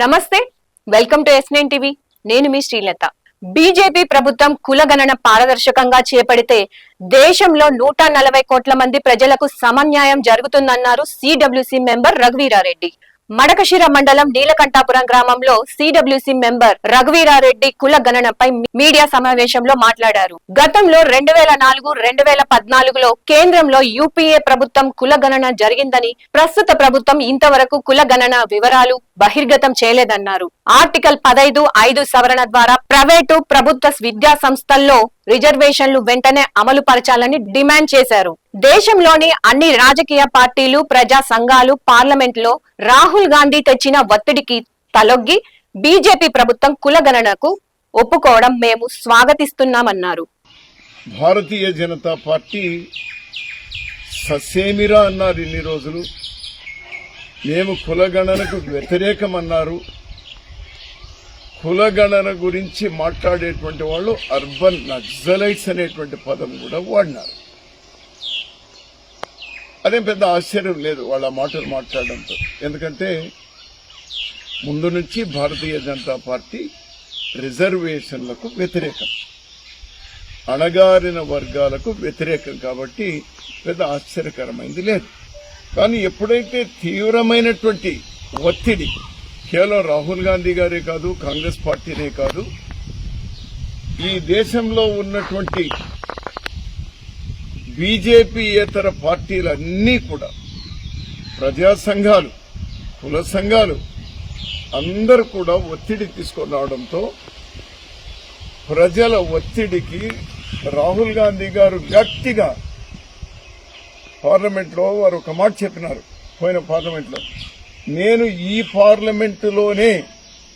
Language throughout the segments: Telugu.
నమస్తే వెల్కమ్ టు ఎస్ టీవీ. నేను మీ శ్రీలత. బీజేపీ ప్రభుత్వం కులగణన పారదర్శకంగా చేపడితే దేశంలో నూట నలభై కోట్ల మంది ప్రజలకు సమన్యాయం జరుగుతుందన్నారు సిడబ్ల్యూసి మెంబర్ రఘువీరారెడ్డి. మడకశిర మండలం నీలకంఠాపురం గ్రామంలో సిడబ్ల్యూసి మెంబర్ రఘువీరారెడ్డి కుల గణనపై మీడియా సమావేశంలో మాట్లాడారు. గతంలో రెండు వేల నాలుగు రెండు వేల పద్నాలుగులో కేంద్రంలో యూపీఏ ప్రభుత్వం కుల గణన జరిగిందని ప్రస్తుత ప్రభుత్వం ఇంతవరకు కుల గణన వివరాలు బహిర్గతం చేయలేదన్నారు. ఆర్టికల్ పదైదు ఐదు సవరణ ద్వారా ప్రైవేటు ప్రభుత్వ విద్యా సంస్థల్లో రిజర్వేషన్లు వెంటనే అమలు పరచాలని డిమాండ్ చేశారు. దేశంలోని అన్ని రాజకీయ పార్టీలు ప్రజా సంఘాలు పార్లమెంట్లో రాహుల్ గాంధీ తెచ్చిన ఒత్తిడికి తలొగ్గి బీజేపీ ప్రభుత్వం కులగణనకు ఒప్పుకోవడం మేము స్వాగతిస్తున్నామన్నారు. భారతీయ జనతా పార్టీ ససేమిరా అన్నారు ఇన్ని రోజులు. మేము కులగణనకు వ్యతిరేకమన్నారు. కులగణన గురించి మాట్లాడేటువంటి వాళ్ళు అర్బన్ నక్సలైట్స్ అనేటువంటి పదం కూడా వాడినారు. అదేం పెద్ద ఆశ్చర్యం లేదు వాళ్ళ మాటలు మాట్లాడడంతో. ఎందుకంటే ముందు నుంచి భారతీయ జనతా పార్టీ రిజర్వేషన్లకు వ్యతిరేకం. అణగారిన వర్గాలకు వ్యతిరేకం కాబట్టి పెద్ద ఆశ్చర్యకరమైంది లేదు. కానీ ఎప్పుడైతే తీవ్రమైనటువంటి ఒత్తిడి కేవలం రాహుల్ గాంధీ గారే కాదు కాంగ్రెస్ పార్టీనే కాదు ఈ దేశంలో ఉన్నటువంటి బీజేపీయేతర పార్టీలన్నీ కూడా ప్రజా సంఘాలు కుల సంఘాలు అందరూ కూడా ఒత్తిడి తీసుకొని రావడంతో ప్రజల ఒత్తిడికి రాహుల్ గాంధీ గారు గట్టిగా పార్లమెంట్లో వారు ఒక మాట చెప్పినారు పోయిన పార్లమెంట్లో. నేను ఈ పార్లమెంటులోనే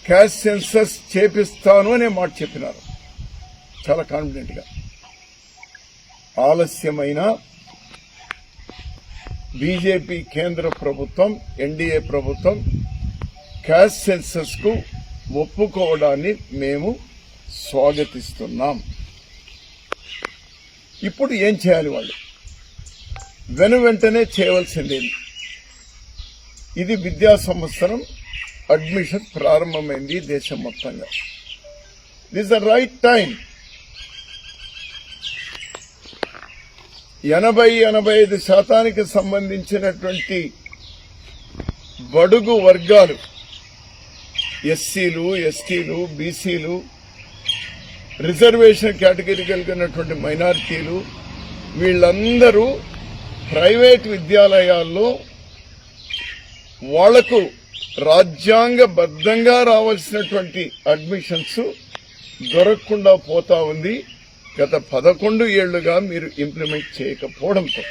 క్యాష్ సెన్సస్ చేపిస్తాను అనే మాట చెప్పినారు చాలా కాన్ఫిడెంట్గా ఆలస్యమైన బీజేపీ కేంద్ర ప్రభుత్వం ఎన్డీఏ ప్రభుత్వం క్యాష్ సెన్సస్కు ఒప్పుకోవడాన్ని మేము స్వాగతిస్తున్నాం. ఇప్పుడు ఏం చేయాలి వాళ్ళు? వెను వెంటనే చేయవలసింది ఇది విద్యా సంవత్సరం అడ్మిషన్ ప్రారంభమైంది దేశం మొత్తంగా. దిస్ ద రైట్ టైం ఎనభై ఎనభై ఐదు శాతానికి సంబంధించినటువంటి బడుగు వర్గాలు ఎస్సీలు ఎస్టీలు బీసీలు రిజర్వేషన్ కేటగిరీ కలిగినటువంటి మైనారిటీలు వీళ్ళందరూ ప్రైవేట్ విద్యాలయాల్లో వాళ్ళకు రాజ్యాంగబద్ధంగా రావాల్సినటువంటి అడ్మిషన్స్ దొరకకుండా పోతా ఉంది. గత పదకొండు ఏళ్ళుగా మీరు ఇంప్లిమెంట్ చేయకపోవడంతో